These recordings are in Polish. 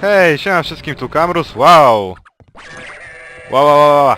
Hej, siema wszystkim, tu Kamrus, wow! Wow, wow, wow, wow.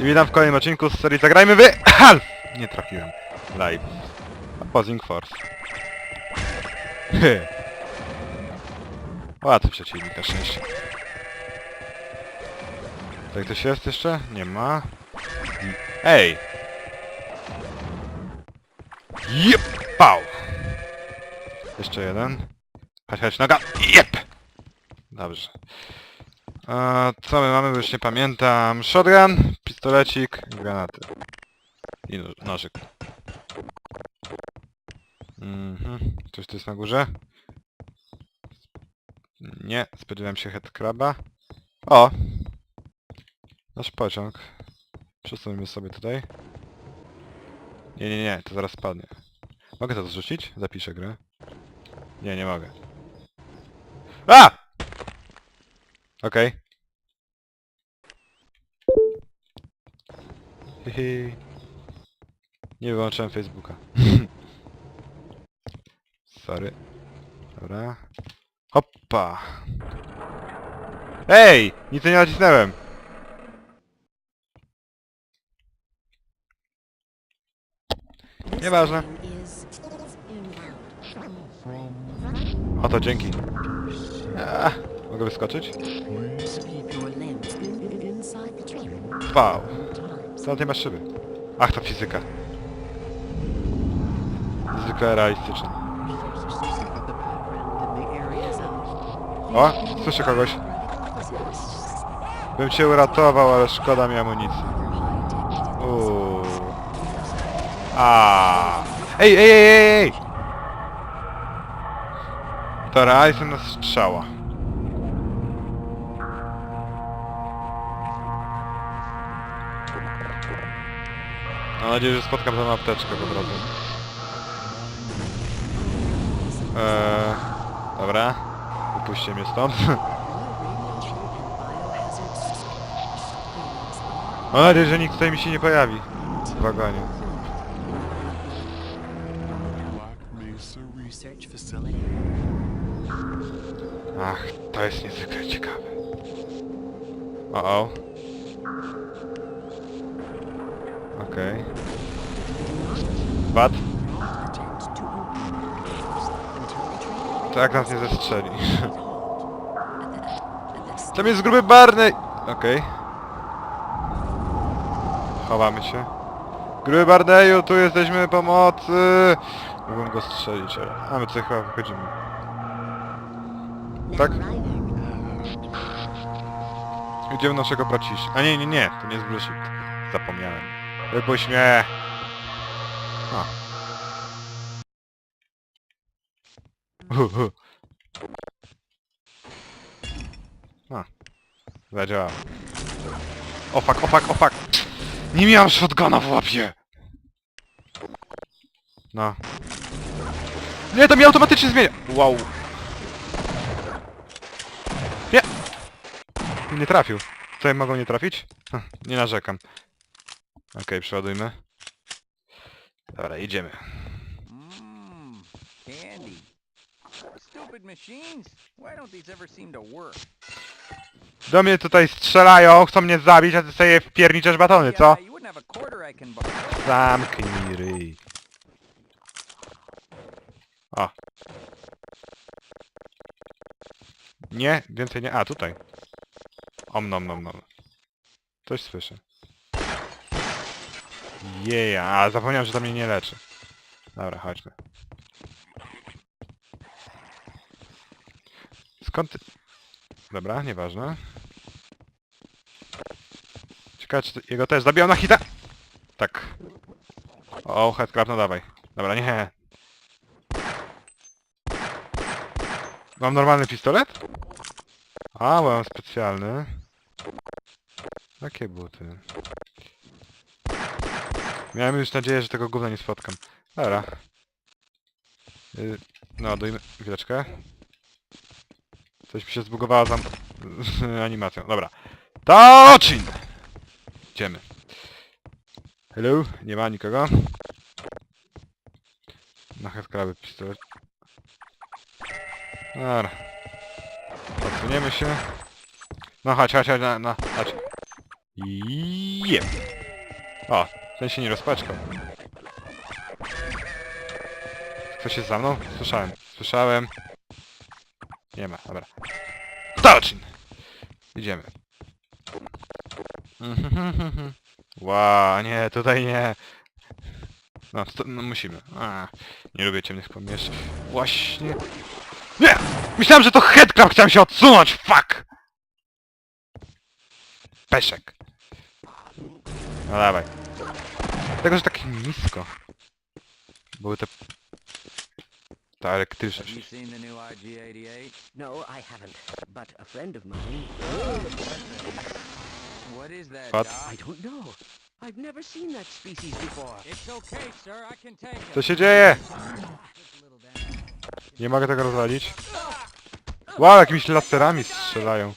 I witam w kolejnym odcinku z serii Zagrajmy wy... Nie trafiłem. Live. Opposing Force. Łatwy przeciwnik na szczęście. Tutaj ktoś jest jeszcze? Nie ma. Ej! Jep! Pał! Jeszcze jeden. Chodź, chodź, noga! Jep! Dobrze. A, co my mamy, już nie pamiętam. Shotgun, pistolecik, granaty. I no- nożyk. Mhm. Coś tu jest na górze? Nie, spodziewałem się headcraba. O! Nasz pociąg. Przesuńmy sobie tutaj. Nie, nie, nie, to zaraz spadnie. Mogę to zrzucić? Zapiszę grę. Nie, nie mogę. A! Okej. Hihi. Nie wyłączyłem Facebooka. Sorry. Dobra. Hoppa. Ej! Nic nie nacisnąłem. Nieważne. O to dzięki. A, mogę wyskoczyć? Wow. Co nie masz szyby? Ach, to fizyka. Zwykle realistyczna. O, słyszę kogoś. Bym cię uratował, ale szkoda mi amunicji. A. Ej, ej, ej, ej, ej! Dobra, jestem na strzała. Mam nadzieję, że spotkam tam apteczkę po drodze. Eee, dobra. Wypuśćcie mnie stąd. Mam nadzieję, że nikt tutaj mi się nie pojawi. W wagonie. Ach, to jest niezwykle ciekawe. O, o. Okej. Bat? To jak nas nie zestrzeli? Tam jest gruby Barney! Okej. Chowamy się. Gruby Barneyu, tu jesteśmy pomocy! Mogłem go strzelić, ale... A my tutaj chyba wychodzimy. Tak? Idziemy naszego braciszka. A nie, nie, nie, to nie jest Blue Shift. Zapomniałem. Wypuść mnie! A. Zadziałało. O fuck, o fuck, o fuck! Nie miałem shotguna w łapie! No. Nie, to mi automatycznie zmienia! Wow. Nie! Nie trafił. Tutaj mogą nie trafić? Hm, Nie narzekam. Okej, przeładujmy. Dobra, idziemy. Mmm, candy. Stupid machines. Why don't these ever seem to work? Do mnie tutaj strzelają, chcą mnie zabić, a ty sobie wpierniczesz batony, co? Yeah, you wouldn't have a quarter I can borrow. Zamknij ryj. O. Nie, więcej nie. A, tutaj. Om nom nom nom. Coś słyszę. Jeja, a zapomniałem, że to mnie nie leczy. Dobra, chodźmy. Skąd ty... Dobra, nieważne. Ciekawe, czy jego też zabijał na hita? Tak. O, headcrab, no dawaj. Dobra, nie. Mam normalny pistolet? A, bo mam specjalny. Jakie buty? Miałem już nadzieję, że tego gówna nie spotkam. Dobra. Y, No, dojmy chwileczkę. Coś mi się zbugowało tam z animacją. Dobra. Tocin! Idziemy. Hello? Nie ma nikogo? Na headcraby pistolet. Dobra. Cofniemy się. No chodź, chodź, chodź, no, no chodź. Jep. O, ten się nie rozpaczkał. Ktoś jest za mną? Słyszałem. Słyszałem. Nie ma, dobra. Tocin! Idziemy. Ła, nie, tutaj nie. No, sto, no musimy. A, nie lubię ciemnych pomieszczeń. Właśnie. Nie! Myślałem, że to headcrab, chciałem się odsunąć, fuck! Peszek. No dawaj. Tego, że tak nisko. Były te... Ta elektryczność. Have you seen the new IG-88? No, I haven't. But a friend of mine. What is that, What? Doc? I don't know. I've never seen that species before. It's okay, sir. I can take it. Co się dzieje? Nie mogę tego rozwalić. Wow, jakimiś laserami strzelają.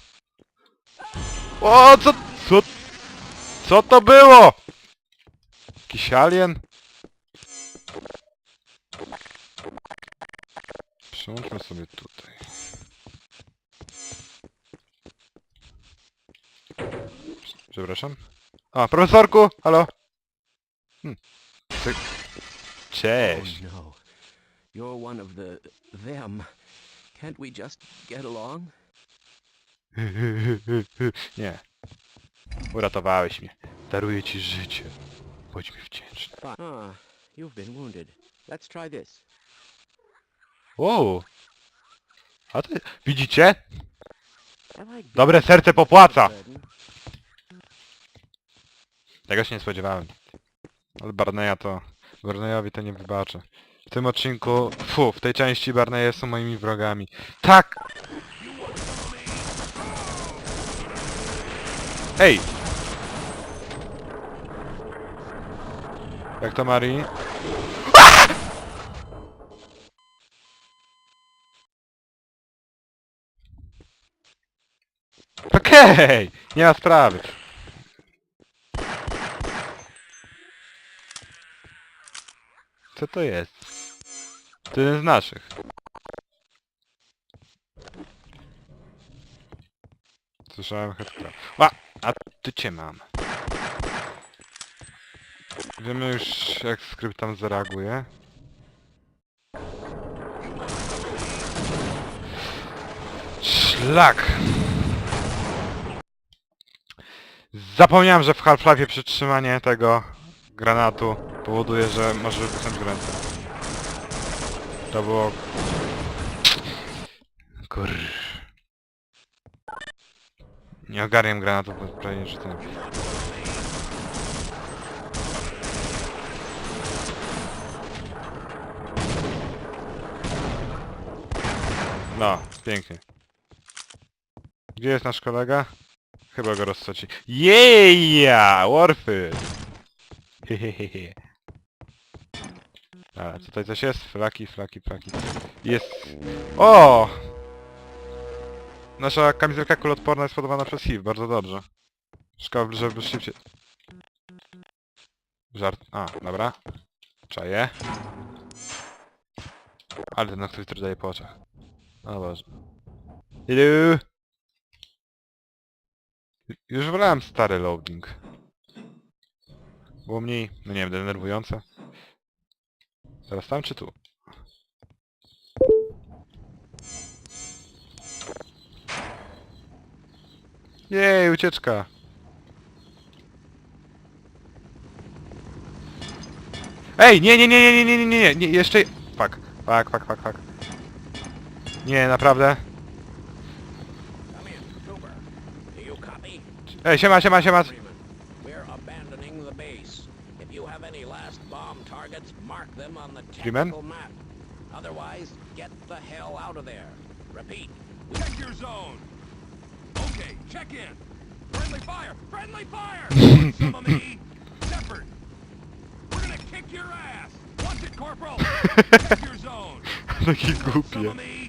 O, co... Co... Co to było? Jakiś alien? Przyłączmy sobie tutaj. Przepraszam. A, profesorku! Halo? Hm. Ty... Cześć. Oh no. You're one of the them. Can't we just get along? Nie. Uratowałeś mnie. Daruję ci życie. Bądź mi wdzięczny. Ah, you've been wounded. Let's try this. Wow. A ty... Widzicie? I like Dobre serce popłaca. burden. Tego się nie spodziewałem. Ale Barneya to... Barneyowi to nie wybaczę. W tym odcinku... Fu, w tej części Barneya są moimi wrogami. Tak! Hej! Jak to Mari? Okej! Nie ma sprawy. Co to jest? To jeden z naszych. Słyszałem headcrab. A! A ty cię mam. Wiemy już jak skrypt tam zareaguje. Szlak! Zapomniałem, że w Half-Life'ie przytrzymanie tego granatu powoduje, że może wybuchnąć ręce. To było... Kur... Nie ogarniam granatów, bo prawie nie rzucam. No, pięknie. Gdzie jest nasz kolega? Chyba go rozsoci. Jeja! Warfy! Hehehe. Ale tutaj coś jest? Flaki, flaki, flaki. Jest... O! Nasza kamizelka kuloodporna jest podawana przez HIV, bardzo dobrze. Szkoda, żeby szybciej... Żart... A, dobra. Czaję. Ale ten aktywitor daje po oczach. Boże. Ilu! Już wolałem stary loading. Było mniej, no nie wiem, denerwujące. Teraz tam czy tu? Jej, ucieczka! Ej, nie, nie, nie, nie, nie, nie, nie, nie, nie, jeszcze... Fuck, fuck, fuck, fuck, fuck. Nie, naprawdę. Ej, siema, siema, siema. Freeman? Otherwise, get the hell out of there. Repeat. Check your zone. Okay, check in. Friendly fire! Friendly fire! Some of me! Shepard! We're gonna kick your ass! Watch it, Corporal! Check your zone! Look, you goopy.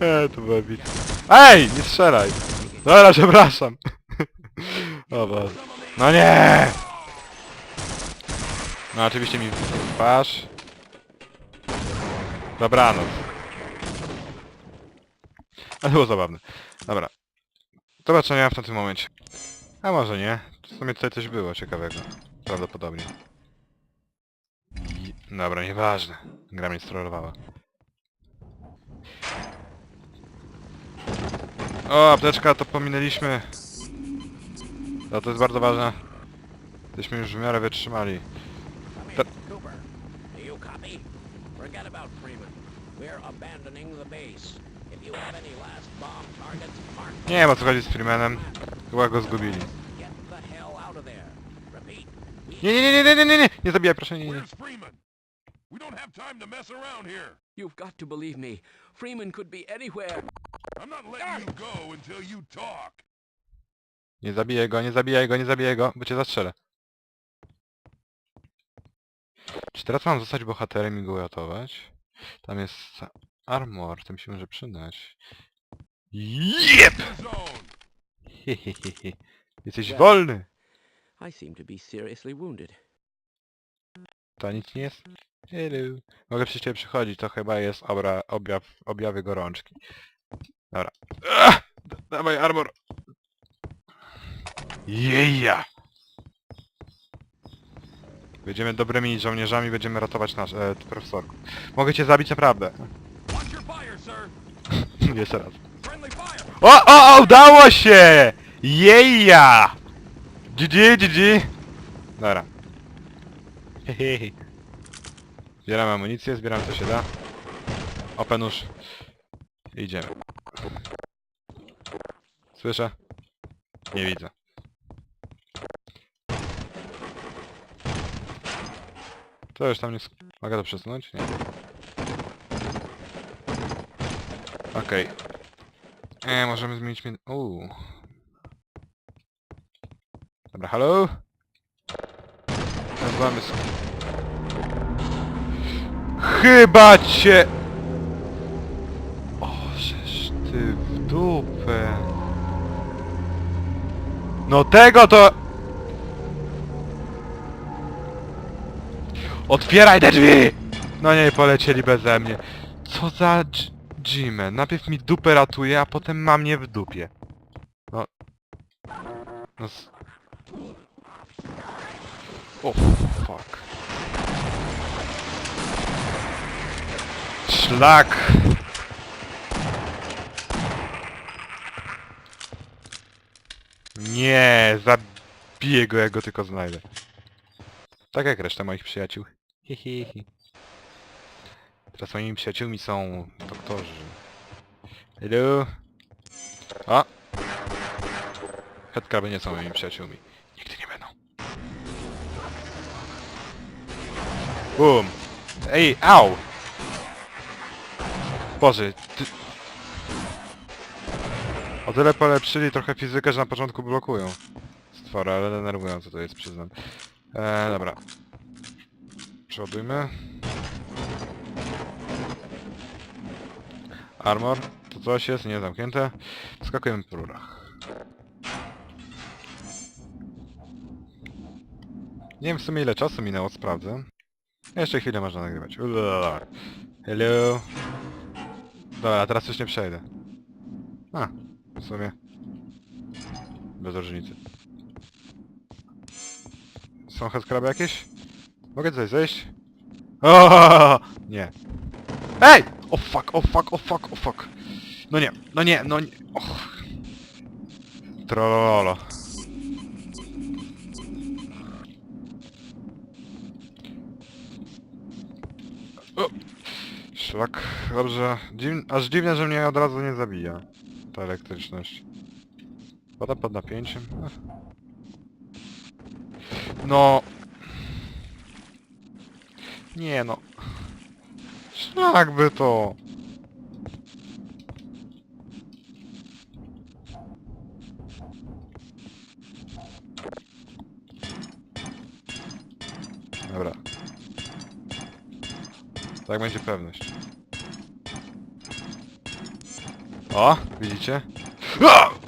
E, to była bit. Ej, nie strzelaj! Dobra, przepraszam. O Boże. No nie! No oczywiście mi twarz. Dobranoc. Ale było zabawne. Dobra. Do zobaczenia w tamtym momencie. A może nie. W sumie tutaj coś było ciekawego. Prawdopodobnie. Dobra, nieważne. Gra mnie strollowała. O, apteczka, to pominęliśmy. No to jest bardzo ważne. Jesteśmy już w miarę wytrzymali. Come But- in, Cooper. Do you copy? Forget about Freeman. We're abandoning the base. If you have any last bomb targets, mark Nie wiem o co chodzi z Freemanem. Chyba go zgubili. Get the hell out of there. Repeat. we Nie, nie, nie, nie, nie, nie, nie, nie zabijaj, proszę, nie, nie. We don't have time to mess around here. You've got to believe me. Freeman could be anywhere. I'm not letting you go until you talk. Nie zabijaj go, nie zabijaj go, nie zabijaj go, bo cię zastrzelę. Czy teraz mam zostać bohaterem i go uratować? Tam jest armor, to mi się może przydać. Jep! Hehehe. Jesteś wolny! I seem to be seriously wounded. To nic nie jest? Hello. Mogę przy ciebie przychodzić, to chyba jest obra, objaw, objawy gorączki. Dobra. Ach! D- Dawaj armor! Jeja! Będziemy dobrymi żołnierzami, będziemy ratować nasz e, profesorków. Mogę cię zabić naprawdę. Watch your fire, sir. Jeszcze raz. O, o, o, udało się! Jeja! GG, GG! Dobra. Hehehe. Zbieram amunicję, zbieram co się da. Open nóż. Idziemy. Słyszę? Nie widzę. To już tam nie... Mogę to przesunąć? Nie. Okej. E, możemy zmienić mi... Uuu. Dobra, halo? Nazywamy sk... Chyba cię... O, żeż ty w dupę. No tego to... Otwieraj te drzwi! No nie, polecieli beze mnie. Co za Jimmy? Najpierw mi dupę ratuje, a potem ma mnie w dupie. No... No... s- O, fuck. Szlak! Nie, zabiję go, jak go tylko znajdę. Tak jak reszta moich przyjaciół. Hi, hi, hi. Teraz moimi przyjaciółmi są doktorzy. Hello? A! Headcraby nie są moimi przyjaciółmi. Nigdy nie będą. Boom! Ej, au! Boże, ty... O tyle polepszyli trochę fizykę, że na początku blokują stwory, ale denerwujące to jest, przyznam. Eee, dobra. Przeładujmy. Armor. To coś jest, nie zamknięte. Skakujemy po rurach. Nie wiem w sumie ile czasu minęło, sprawdzę. Jeszcze chwilę można nagrywać. Ulala. Hello. Dobra, teraz już nie przejdę. A, w sumie. Bez różnicy. Są headcraby jakieś? Mogę tutaj zejść? O, nie. Ej! O fuck, o fuck, o fuck, o fuck. No nie, no nie, no nie. Och. Trollolo. O. Szlak, dobrze. Dziw... Aż dziwne, że mnie od razu nie zabija. Ta elektryczność. Pada pod napięciem. No. Nie no. Jakby to... Dobra. Tak będzie pewność. O, widzicie? A!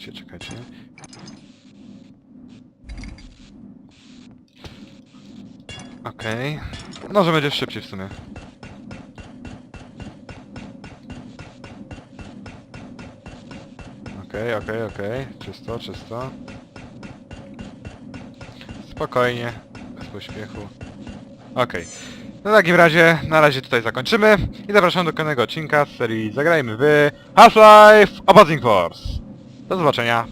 Czekajcie, czekajcie. Okej. No, że będzie szybciej w sumie. Okej, okej, okej. Czysto, czysto. Spokojnie, bez pośpiechu. Okej. No w takim razie, na razie tutaj zakończymy i zapraszam do kolejnego odcinka z serii Zagrajmy w Half-Life Opposing Force. Do zobaczenia.